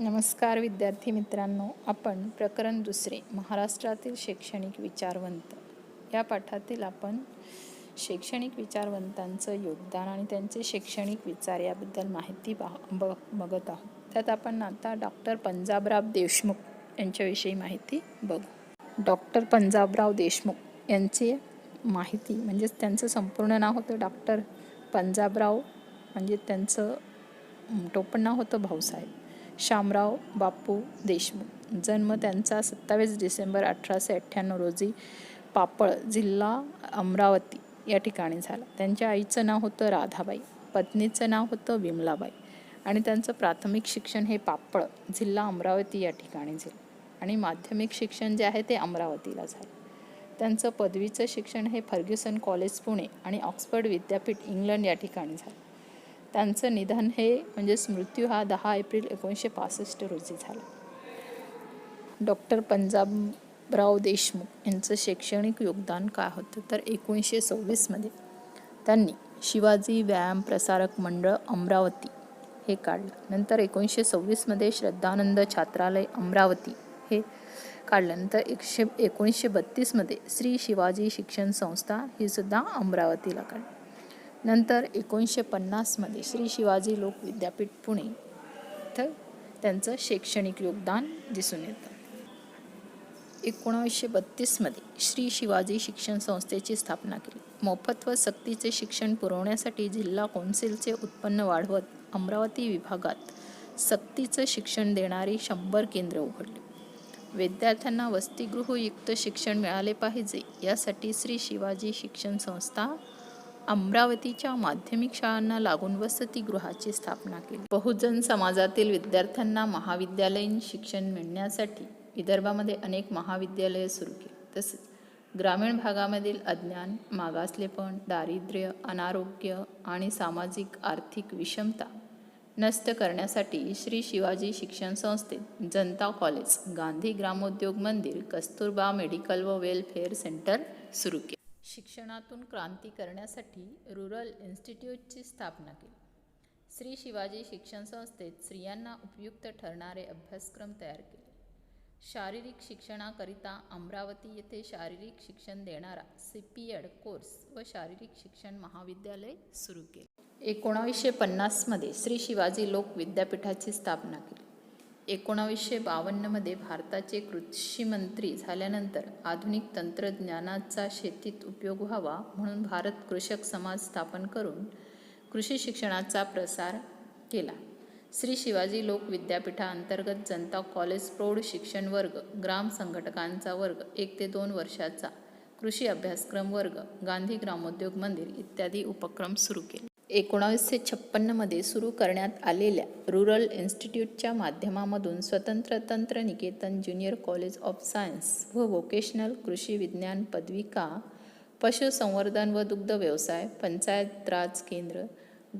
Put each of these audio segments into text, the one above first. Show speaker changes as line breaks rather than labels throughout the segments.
नमस्कार विद्यार्थी मित्रांनो आपण प्रकरण दुसरे महाराष्ट्रातील शैक्षणिक विचारवंत. या पाठातील आपण शैक्षणिक विचारवंतांचं योगदान आणि त्यांचे शैक्षणिक विचार याबद्दल माहिती ब बघत आहोत. त्यात आपण आता डॉक्टर पंजाबराव देशमुख यांच्याविषयी माहिती बघू. डॉक्टर पंजाबराव देशमुख यांची माहिती म्हणजेच त्यांचं संपूर्ण नाव होतं डॉक्टर पंजाबराव म्हणजे त्यांचं टोपण नाव होतं भाऊसाहेब. शामराव बापू देशमुख. जन्म त्यांचा सत्तावीस डिसेंबर अठराशे अठ्ठ्याण्णव रोजी पापळ जिल्हा अमरावती या ठिकाणी झाला. त्यांच्या आईचं नाव होतं राधाबाई पत्नीचं नाव होतं विमलाबाई आणि त्यांचं प्राथमिक शिक्षण हे पापळ जिल्हा अमरावती या ठिकाणी झालं आणि माध्यमिक शिक्षण जे आहे ते अमरावतीला झालं. त्यांचं पदवीचं शिक्षण हे फर्ग्युसन कॉलेज पुणे आणि ऑक्सफर्ड विद्यापीठ इंग्लंड या ठिकाणी झालं. त्यांचं निधन हे म्हणजेच मृत्यू हा दहा एप्रिल एकोणीसशे पासष्ट रोजी झाला. डॉक्टर पंजाबराव देशमुख यांचं शैक्षणिक योगदान काय होतं? तर एकोणीसशे सव्वीसमध्ये त्यांनी शिवाजी व्यायाम प्रसारक मंडळ अमरावती हे काढलं. नंतर एकोणीसशे सव्वीसमध्ये श्रद्धानंद छात्रालय अमरावती हे काढल्यानंतर एकशे एकोणीसशे बत्तीसमध्ये श्री शिवाजी शिक्षण संस्था ही सुद्धा अमरावतीला काढली. नंतर एकोणीसशे पन्नासमध्ये श्री शिवाजी लोक विद्यापीठ पुणे इथं त्यांचं शैक्षणिक योगदान दिसून येतं. एकोणावीसशे बत्तीसमध्ये श्री शिवाजी शिक्षण संस्थेची स्थापना केली. मोफत व सक्तीचे शिक्षण पुरवण्यासाठी जिल्हा कौन्सिलचे उत्पन्न वाढवत अमरावती विभागात सक्तीचं शिक्षण देणारी शंभर केंद्र उघडली. विद्यार्थ्यांना वसतिगृहयुक्त शिक्षण मिळाले पाहिजे यासाठी श्री शिवाजी शिक्षण संस्था अमरावतीच्या माध्यमिक शाळांना लागून वसतिगृहाची स्थापना केली. बहुजन समाजातील विद्यार्थ्यांना महाविद्यालयीन शिक्षण मिळण्यासाठी विदर्भामध्ये अनेक महाविद्यालये सुरू केली. तसेच ग्रामीण भागामधील अज्ञान मागासलेपण दारिद्र्य अनारोग्य आणि सामाजिक आर्थिक विषमता नष्ट करण्यासाठी श्री शिवाजी शिक्षण संस्थेत जनता कॉलेज गांधी ग्रामोद्योग मंदिर कस्तुरबा मेडिकल व वेलफेअर सेंटर सुरू केले. शिक्षणातून क्रांती करण्यासाठी रुरल इन्स्टिट्यूटची स्थापना केली. श्री शिवाजी शिक्षण संस्थेत स्त्रियांना उपयुक्त ठरणारे अभ्यासक्रम तयार केले. शारीरिक शिक्षणाकरिता अमरावती येथे शारीरिक शिक्षण देणारा सी पी एड कोर्स व शारीरिक शिक्षण महाविद्यालय सुरू केले. एकोणावीसशे पन्नासमध्ये श्री शिवाजी लोक विद्यापीठाची स्थापना केली. एकोणावीसशे बावन्नमध्ये भारताचे कृषी मंत्री झाल्यानंतर आधुनिक तंत्रज्ञानाचा शेतीत उपयोग व्हावा म्हणून भारत कृषक समाज स्थापन करून कृषी शिक्षणाचा प्रसार केला. श्री शिवाजी लोक विद्यापीठाअंतर्गत जनता कॉलेज प्रौढ शिक्षण वर्ग ग्राम संघटकांचा वर्ग एक ते दोन वर्षाचा कृषी अभ्यासक्रम वर्ग गांधी ग्रामोद्योग मंदिर इत्यादी उपक्रम सुरू केले. एकोणावीसशे छप्पन्नमध्ये सुरू करण्यात आलेल्या rural इन्स्टिट्यूटच्या माध्यमामधून Swatantra Tantra Niketan junior college of science व व्होकेशनल कृषी विज्ञान पदविका पशुसंवर्धन व दुग्ध व्यवसाय पंचायत राज केंद्र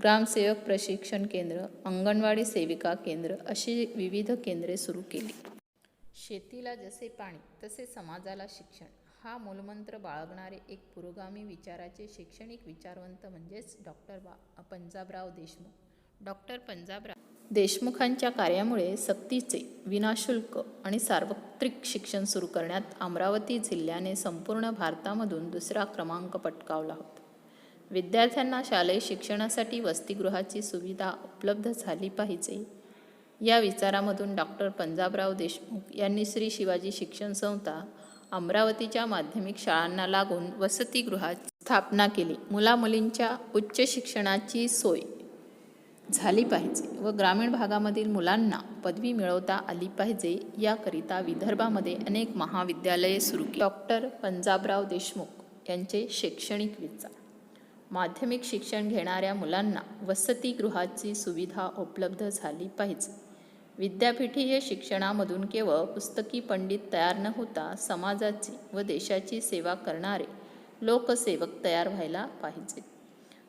ग्रामसेवक प्रशिक्षण केंद्र अंगणवाडी सेविका केंद्र अशी विविध केंद्रे सुरू केली. शेतीला जसे पाणी तसे समाजाला शिक्षण. हा मूलमंत्र बाळगणारे एक पुरोगामी विचाराचे शैक्षणिक विचारवंत म्हणजेच डॉक्टर बा पंजाबराव देशमुख. डॉक्टर पंजाबराव देशमुखांच्या कार्यामुळे सक्तीचे विनाशुल्क आणि सार्वत्रिक शिक्षण सुरू करण्यात अमरावती जिल्ह्याने संपूर्ण भारतामधून दुसरा क्रमांक पटकावला होता. विद्यार्थ्यांना शालेय शिक्षणासाठी वसतिगृहाची सुविधा उपलब्ध झाली पाहिजे. या विचारामधून डॉक्टर पंजाबराव देशमुख यांनी श्री शिवाजी शिक्षण संस्था अमरावतीच्या माध्यमिक शाळांना लागून वसतिगृहाची स्थापना केली. मुलामुलींच्या उच्च शिक्षणाची सोय झाली पाहिजे व ग्रामीण भागामधील मुलांना पदवी मिळवता आली पाहिजे याकरिता विदर्भामध्ये अनेक महाविद्यालये सुरू केली. डॉक्टर पंजाबराव देशमुख यांचे शैक्षणिक विचार. माध्यमिक शिक्षण घेणाऱ्या मुलांना वसतिगृहाची सुविधा उपलब्ध झाली पाहिजे. विद्यापीठीय शिक्षणामधून केवळ पुस्तकी पंडित तयार न होता समाजाची व देशाची सेवा करणारे लोकसेवक तयार व्हायला पाहिजेत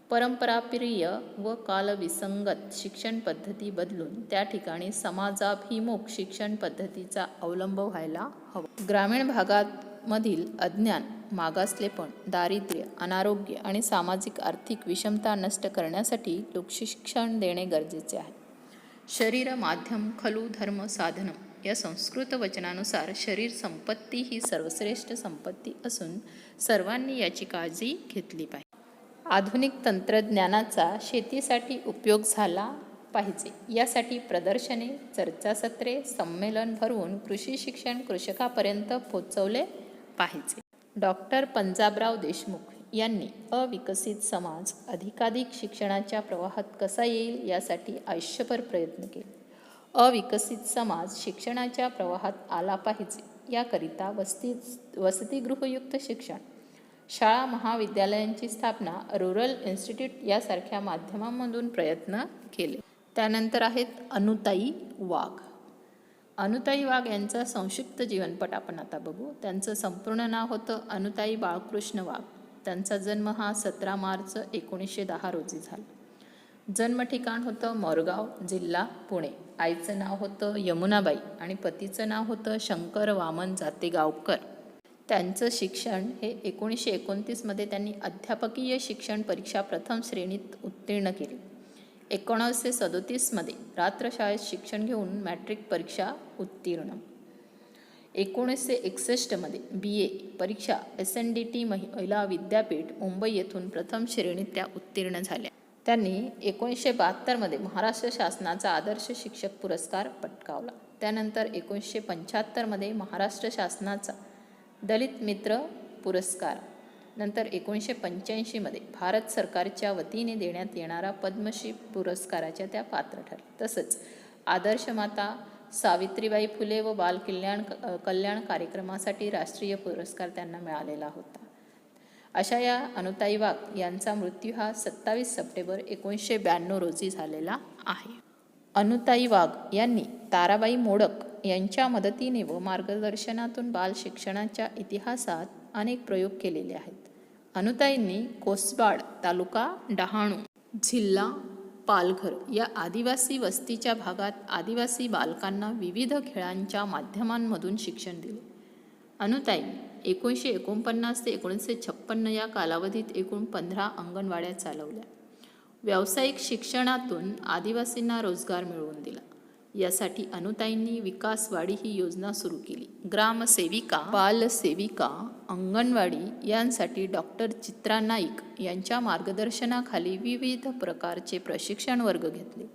परंपराप्रिय व कालविसंगत शिक्षण पद्धती बदलून त्या ठिकाणी समाजाभिमुख शिक्षण पद्धतीचा अवलंब व्हायला हवा. ग्रामीण भागामधील अज्ञान मागासलेपण दारिद्र्य अनारोग्य आणि सामाजिक आर्थिक विषमता नष्ट करण्यासाठी लोकशिक्षण देणे गरजेचे आहे. शरीर माध्यम खलु धर्म साधनम. या संस्कृत वचनानुसार शरीर संपत्ती ही सर्वश्रेष्ठ संपत्ती असून सर्वांनी याची काळजी घेतली पाहिजे. आधुनिक तंत्रज्ञानाचा शेतीसाठी उपयोग झाला पाहिजे. यासाठी प्रदर्शने चर्चासत्रे संमेलन भरवून कृषी शिक्षण कृषकापर्यंत पोचवले पाहिजे. डॉक्टर पंजाबराव देशमुख यांनी अविकसित समाज अधिकाधिक शिक्षणाच्या प्रवाहात कसा येईल यासाठी आयुष्यभर प्रयत्न केले. अविकसित समाज शिक्षणाच्या प्रवाहात आला पाहिजे याकरिता वस्ती वसतिगृहयुक्त शिक्षण शाळा महाविद्यालयांची स्थापना रुरल इन्स्टिट्यूट यासारख्या माध्यमांमधून प्रयत्न केले. त्यानंतर आहेत अनुताई वाघ. अनुताई वाघ यांचा संक्षिप्त जीवनपट आपण आता बघू. त्यांचं संपूर्ण नाव होतं अनुताई बाळकृष्ण वाघ. त्यांचा जन्म हा सतरा मार्च एकोणीसशे दहा रोजी झाला. जन्म ठिकाण होतं मोरगाव जिल्हा पुणे. आईचं नाव होतं यमुनाबाई आणि पतीचं नाव होतं शंकर वामन जातेगावकर. त्यांचं शिक्षण हे एकोणीसशे एकोणतीसमध्ये त्यांनी अध्यापकीय शिक्षण परीक्षा प्रथम श्रेणीत उत्तीर्ण केली. एकोणावीसशे सदोतीसमध्ये रात्रशाळेत शिक्षण घेऊन मॅट्रिक परीक्षा उत्तीर्ण. एकोणीसशे एकसष्टमध्ये बी ए परीक्षा एस एन डी टी महिला विद्यापीठ मुंबई येथून प्रथम श्रेणीत त्या उत्तीर्ण झाल्या. त्यांनी एकोणीसशे बहात्तरमध्ये महाराष्ट्र शासनाचा आदर्श शिक्षक पुरस्कार पटकावला. त्यानंतर एकोणीसशे पंच्याहत्तरमध्ये महाराष्ट्र शासनाचा दलित मित्र पुरस्कार. नंतर एकोणीसशे पंच्याऐंशीमध्ये भारत सरकारच्या वतीने देण्यात येणारा पद्मश्री पुरस्काराच्या त्या पात्र ठरल्या. तसंच आदर्श माता सावित्रीबाई फुले व बाल कल्याण कल्याण कार्यक्रमासाठी राष्ट्रीय पुरस्कार त्यांना मिळालेला होता. अशा या अनुताई वाघ यांचा मृत्यू हा सत्तावीस सप्टेंबर एकोणीसशे ब्याण्णव रोजी झालेला आहे. अनुताई वाघ यांनी ताराबाई मोडक यांच्या मदतीने व मार्गदर्शनातून बाल शिक्षणाच्या इतिहासात अनेक प्रयोग केलेले आहेत. अनुताईंनी कोसबाड तालुका डहाणू जिल्हा पालघर या आदिवासी वस्तीच्या भागात आदिवासी बालकांना विविध खेळांच्या माध्यमांमधून शिक्षण दिले. अनुताई एकोणीसशे एकोणपन्नास ते एकोणीसशे छप्पन्न या कालावधीत एकूण पंधरा अंगणवाड्या चालवल्या. व्यावसायिक शिक्षणातून आदिवासींना रोजगार मिळवून दिला. यासाठी अनुताईंनी विकासवाडी ही योजना सुरू केली. ग्रामसेविका बालसेविका अंगणवाडी यांसाठी डॉक्टर चित्रा नाईक यांच्या मार्गदर्शनाखाली विविध प्रकारचे प्रशिक्षण वर्ग घेतले.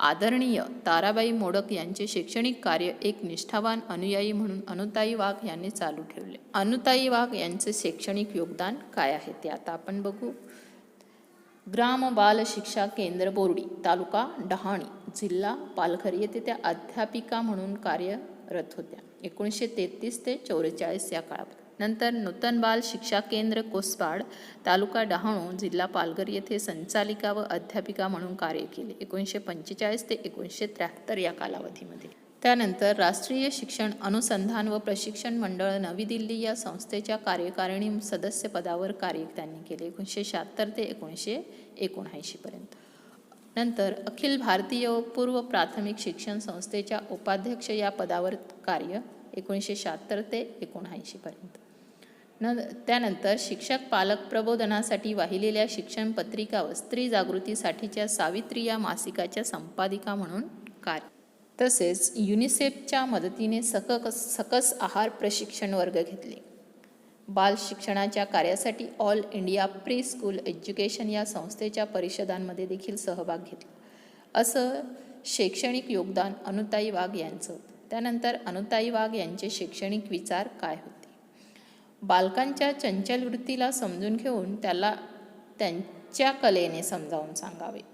आदरणीय ताराबाई मोडक यांचे शैक्षणिक कार्य एक निष्ठावान अनुयायी म्हणून अनुताई वाघ यांनी चालू ठेवले. अनुताई वाघ यांचे शैक्षणिक योगदान काय आहे ते आता आपण बघू. ग्राम बाल शिक्षा केंद्र बोर्डी तालुका डहाणी जिल्हा पालघर येथे त्या अध्यापिका म्हणून कार्यरत होत्या. एकोणीसशे तेहतीस ते चौवेचाळीस या काळात नंतर नूतन बाल शिक्षा केंद्र कोसपाड तालुका डहाणू जिल्हा पालघर येथे संचालिका व अध्यापिका म्हणून कार्य केले. एकोणीसशे पंचेचाळीस ते एकोणीसशे त्र्याहत्तर या कालावधीमध्ये. त्यानंतर राष्ट्रीय शिक्षण अनुसंधान व प्रशिक्षण मंडळ नवी दिल्ली या संस्थेच्या कार्यकारिणी सदस्यपदावर कार्य त्यांनी केले. एकोणीसशे शहात्तर ते एकोणीसशे एकोणऐंशीपर्यंत नंतर अखिल भारतीय पूर्व प्राथमिक शिक्षण संस्थेच्या उपाध्यक्ष या पदावर कार्य एकोणीसशे शहात्तर ते एकोणऐंशीपर्यंत न त्यानंतर शिक्षक पालक प्रबोधनासाठी वाहिलेल्या शिक्षण पत्रिका व स्त्री जागृतीसाठीच्या सावित्री या मासिकाच्या संपादिका म्हणून कार्य तसेच युनिसेफच्या मदतीने सकक सकस आहार प्रशिक्षण वर्ग घेतले. बाल शिक्षणाच्या कार्यासाठी all India pre school education या संस्थेच्या परिषदांमध्ये देखील सहभाग घेतला. असं शैक्षणिक योगदान अनुताई वाघ यांचं. होतं त्यानंतर अनुताई वाघ यांचे शैक्षणिक विचार काय होते? बालकांच्या चंचल वृत्तीला समजून घेऊन त्याला त्यांच्या कलेने समजावून सांगावे.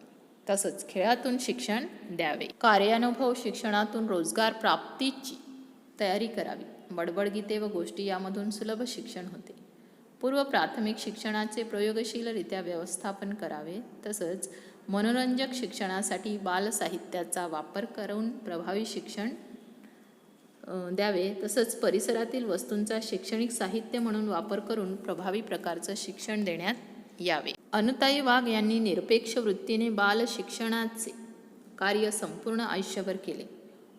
तसंच खेळातून शिक्षण द्यावे. कार्यानुभव शिक्षणातून रोजगार प्राप्तीची तयारी करावी. बडबडगीते व गोष्टी यामधून सुलभ शिक्षण होते. पूर्व प्राथमिक शिक्षणाचे प्रयोगशीलरित्या व्यवस्थापन करावे. तसंच मनोरंजक शिक्षणासाठी बालसाहित्याचा वापर करून प्रभावी शिक्षण द्यावे. तसंच परिसरातील वस्तूंचा शैक्षणिक साहित्य म्हणून वापर करून प्रभावी प्रकारचं शिक्षण देण्यात यावे. अनुताई वाघ यांनी निरपेक्ष वृत्तीने बाल शिक्षणाचे कार्य संपूर्ण आयुष्यभर केले.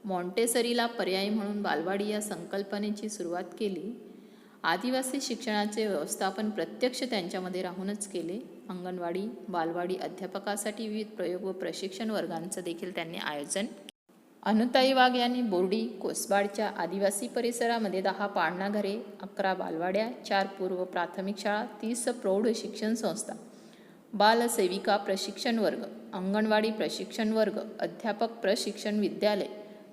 मॉन्टेसरीला पर्याय म्हणून बालवाडी या संकल्पनेची सुरुवात केली. आदिवासी शिक्षणाचे व्यवस्थापन प्रत्यक्ष त्यांच्यामध्ये राहूनच केले. अंगणवाडी बालवाडी अध्यापकासाठी विविध प्रयोग व प्रशिक्षण वर्गांचं देखील त्यांनी आयोजन अनुताई वाघ यांनी बोर्डी कोसबाडच्या आदिवासी परिसरामध्ये दहा पाळणाघरे अकरा बालवाड्या चार पूर्व प्राथमिक शाळा तीस प्रौढ शिक्षण संस्था बालसेविका प्रशिक्षण वर्ग अंगणवाडी प्रशिक्षण वर्ग अध्यापक प्रशिक्षण विद्यालय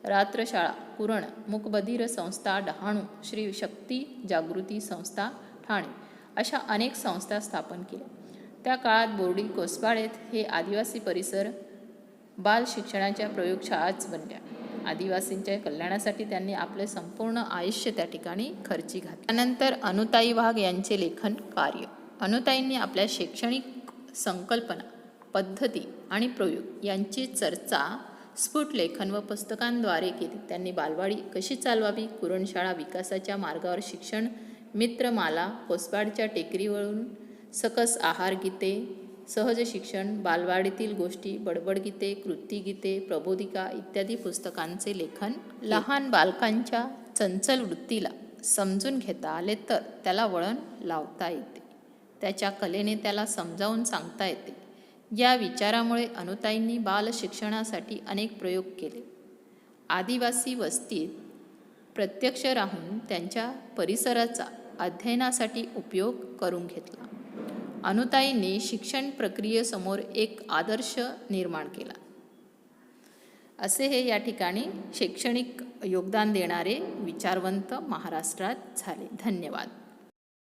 रात्रशाळा कुरण मुकबधीर संस्था डहाणू श्री शक्ती जागृती संस्था ठाणे अशा अनेक संस्था स्थापन केल्या. त्या काळात बोर्डी कोसबाडेत हे आदिवासी परिसर बाल शिक्षणाच्या प्रयोगशाळाच बनल्या. आदिवासींच्या कल्याणासाठी त्यांनी आपले संपूर्ण आयुष्य त्या ठिकाणी खर्ची घातली. त्यानंतर अनुताई वाघ यांचे लेखन कार्य. अनुताईंनी आपल्या शैक्षणिक संकल्पना पद्धती आणि प्रयोग यांची चर्चा स्फुट लेखन व पुस्तकांद्वारे केली. त्यांनी बालवाडी कशी चालवावी? कुरणशाळा विकासाच्या मार्गावर शिक्षण मित्रमाला कोसबाडच्या टेकरीवरून सकस आहार गीते सहज शिक्षण बालवाडीतील गोष्टी बडबडगीते कृतीगीते प्रबोधिका इत्यादी पुस्तकांचे लेखन लहान बालकांच्या चंचल वृत्तीला समजून घेता आले तर त्याला वळण लावता येते. त्याच्या कलेने त्याला समजावून सांगता येते. या विचारामुळे अनुताईंनी बालशिक्षणासाठी अनेक प्रयोग केले. आदिवासी वस्तीत प्रत्यक्ष राहून त्यांच्या परिसराचा अध्ययनासाठी उपयोग करून घेतला. अनुताईंनी शिक्षण प्रक्रियेसमोर एक आदर्श निर्माण केला. असे हे या ठिकाणी शैक्षणिक योगदान देणारे विचारवंत महाराष्ट्रात झाले. धन्यवाद.